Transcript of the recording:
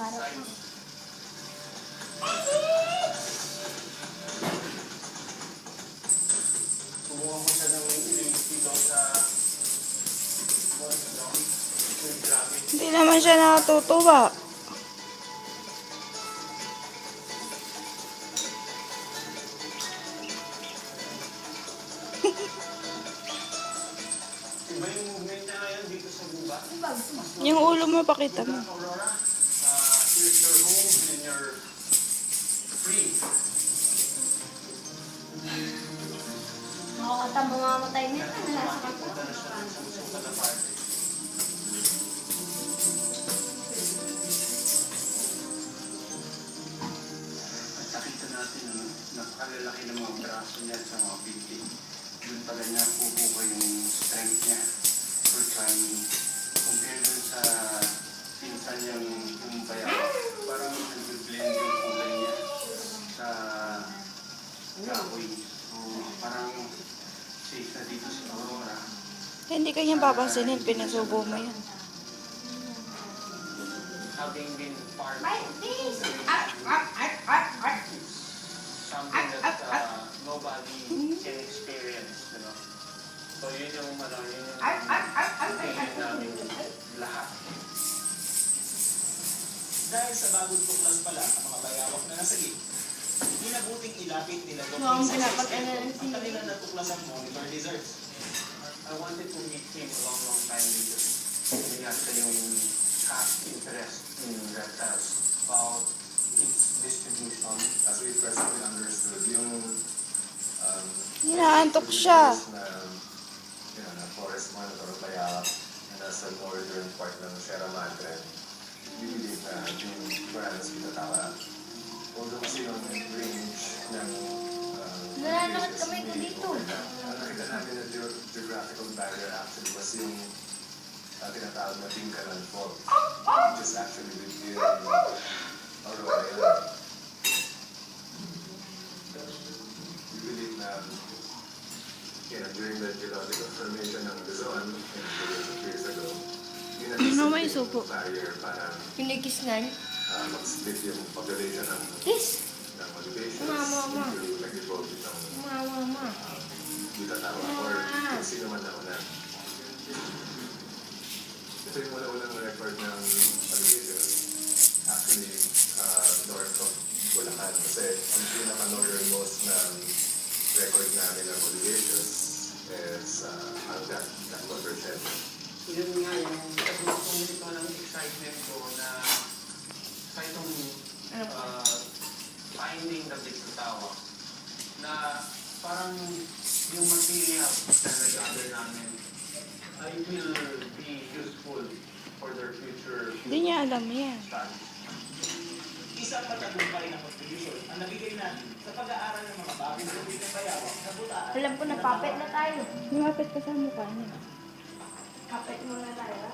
Para pa. Kumuha ko siya ng ilis dito sa. Hindi naman siya natutuwa. Yung ulo mo, pakita mo. Here's your home and you're free. Makakata kanta. Punta na siya sa susunod na party. At nakita natin, ano, napakalalaki ng mga braso niya sa mga binti. Doon pala niya kukuha yung strength niya for climbing. Compare dun sa pinsan niyang kahoy. So, parang safe dito si Aurora. Hindi kanya papansinin, pinasubo mo yan. Having been part this. something that uh, nobody can experience, you. So yun yung ano, yun yung feeling namin lahat. Dahil sa bagong tuklas pala ang mga bayawak na nasa minabuting ilapit nila Lisa dapat Sexteto ano, ang sige. kanilang natuklasang monitor deserts. I wanted to meet him a long, long time ago. Hindi nga siya yung past interest in reptiles about its distribution. as we presently understood, yung um, Hinaantok siya. Na, you know, na forest monitor na nasa northern part ng Sierra Madre, we believe na yung Paranas Pitatawa. Although kasi yung range geographical barrier actually was yung uh, tinatawag na Tinkaran Fault, which is actually during the know, billions of years. Uh, mag-split yung population ng, Kiss. ng motivations Mama, mama. into nag-evolve itong Mama, mama. Bitatawa or kung sino man na una. Ito yung wala-walang record ng alligator. Actually, uh, north of Bulacan. Kasi ang pinaka-northernmost na record namin ng alligators is uh, ang that, that watershed. Yun nga yung kung ito ng excitement ko na sa itong Ano uh, finding the big tawa na parang yung material na nag-gather namin ay will be useful for their future Hindi niya alam yan. studies. Isang matagumpay na contribution ang nabigay natin sa pag-aaral ng mga bagong tubig ng bayawak sa butaan. Alam ko na puppet na tayo. Lumapit ka sa mukha niya. Puppet muna tayo.